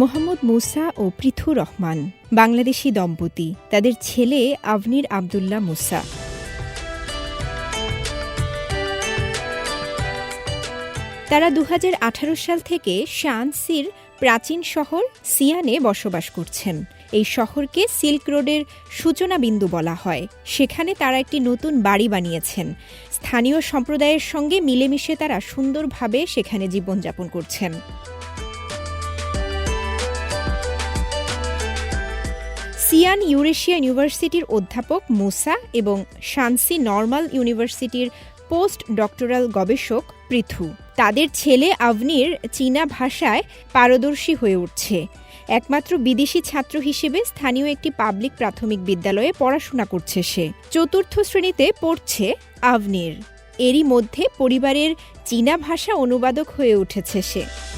মোহাম্মদ মুসা ও পৃথু রহমান, বাংলাদেশি দম্পতি, তাদের ছেলে আভনির আবদুল্লাহ মুসা। তারা দু হাজার আঠারো সাল থেকে শানসির প্রাচীন শহর সিয়ানে বসবাস করছেন। এই শহরকে সিল্ক রোডের সূচনা বিন্দু বলা হয়। সেখানে তারা একটি নতুন বাড়ি বানিয়েছেন। স্থানীয় সম্প্রদায়ের সঙ্গে মিলেমিশে তারা সুন্দরভাবে সেখানে জীবনযাপন করছেন। সিয়ান ইউরেশিয়া ইউনিভার্সিটির অধ্যাপক মুসা এবং শানসি নর্মাল ইউনিভার্সিটির পোস্ট ডক্টরাল গবেষক পৃথু। তাদের ছেলে আভনির চীনা ভাষায় পারদর্শী হয়ে উঠছে। একমাত্র বিদেশি ছাত্র হিসেবে স্থানীয় একটি পাবলিক প্রাথমিক বিদ্যালয়ে পড়াশোনা করছে সে। চতুর্থ শ্রেণীতে পড়ছে আভনির। এরই মধ্যে পরিবারের চীনা ভাষা অনুবাদক হয়ে উঠেছে সে।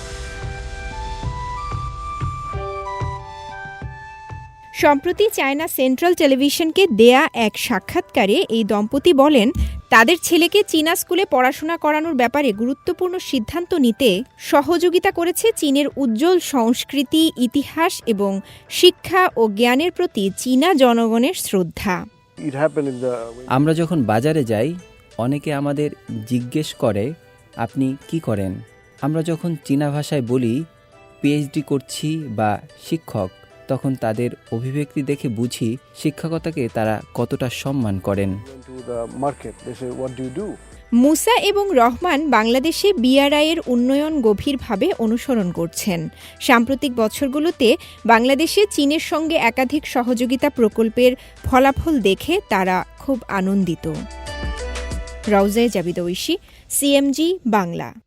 সম্প্রতি চায়না সেন্ট্রাল টেলিভিশনকে দেয়া এক সাক্ষাৎকারে এই দম্পতি বলেন তাদের ছেলেকে চীনা স্কুলে পড়াশোনা করানোর ব্যাপারে গুরুত্বপূর্ণ সিদ্ধান্ত নিতে সহযোগিতা করেছে চীনের উজ্জ্বল সংস্কৃতি ইতিহাস এবং শিক্ষা ও জ্ঞানের প্রতি চীনা জনগণের শ্রদ্ধা। আমরা যখন বাজারে যাই অনেকে আমাদের জিজ্ঞেস করে আপনি কি করেন? আমরা যখন চীনা ভাষায় বলি পিএইচডি করছি বা শিক্ষক। তখন তাদের অভিব্যক্তি দেখে বুঝি শিক্ষকতাকে তারা কতটা সম্মান করেন? মুসা এবং রহমান বাংলাদেশে বিআরআইয়ের উন্নয়ন গভীরভাবে অনুসরণ করছেন। সাম্প্রতিক বছরগুলোতে বাংলাদেশে চীনের সঙ্গে একাধিক সহযোগিতা প্রকল্পের ফলাফল দেখে তারা খুব আনন্দিত। রওজায় জাবিদ ঐশী সিএমজি বাংলা।